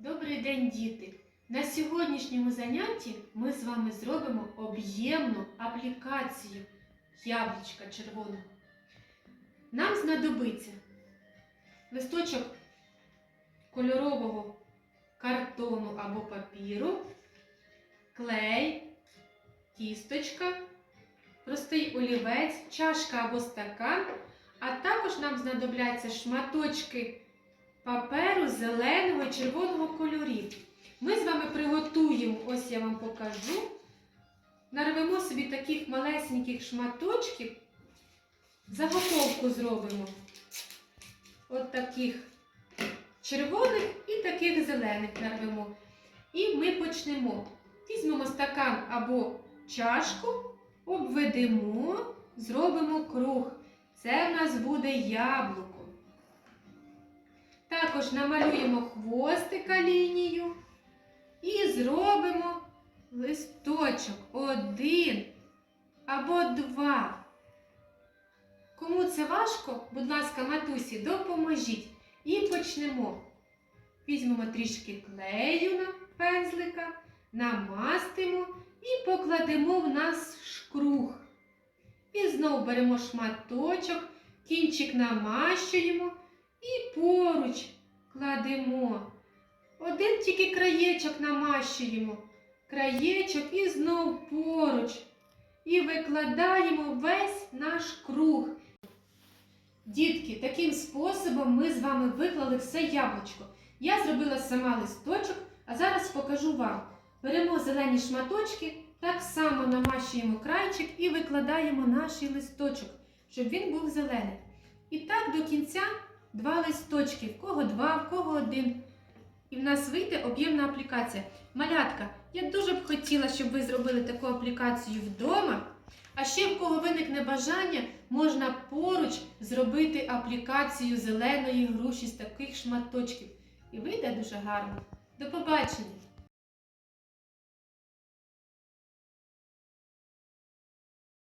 Добрий день, діти! На сьогоднішньому занятті ми з вами зробимо об'ємну аплікацію яблучка червоного. Нам знадобиться листочок кольорового картону або папіру, клей, кісточка, простий олівець, чашка або стакан, а також нам знадобляться шматочки паперу зеленого і червоного кольорів. Ми з вами приготуємо, ось я вам покажу. Нарвемо собі таких малесеньких шматочків, заготовку зробимо. От таких червоних і таких зелених нарвемо. І ми почнемо. Візьмемо стакан або чашку, обведемо, зробимо круг. Це в нас буде яблуко. Також намалюємо хвостика лінію і зробимо листочок один або два. Кому це важко, будь ласка, матусі, допоможіть. І почнемо. Візьмемо трішки клею на пензлика, намастимо і покладемо в нас круг. І знову беремо шматочок, кінчик намащуємо. І кладемо. Один тільки краєчок намащуємо. Краєчок і знов поруч. І викладаємо весь наш круг. Дітки, таким способом ми з вами виклали все яблучко. Я зробила сама листочок, а зараз покажу вам. Беремо зелені шматочки, так само намащуємо крайчик і викладаємо наш листочок, щоб він був зелений. І так до кінця два листочки, в кого два, в кого один. І в нас вийде об'ємна аплікація. Малятка, я дуже б хотіла, щоб ви зробили таку аплікацію вдома. А ще в кого виникне бажання, можна поруч зробити аплікацію зеленої груші з таких шматочків. І вийде дуже гарно. До побачення!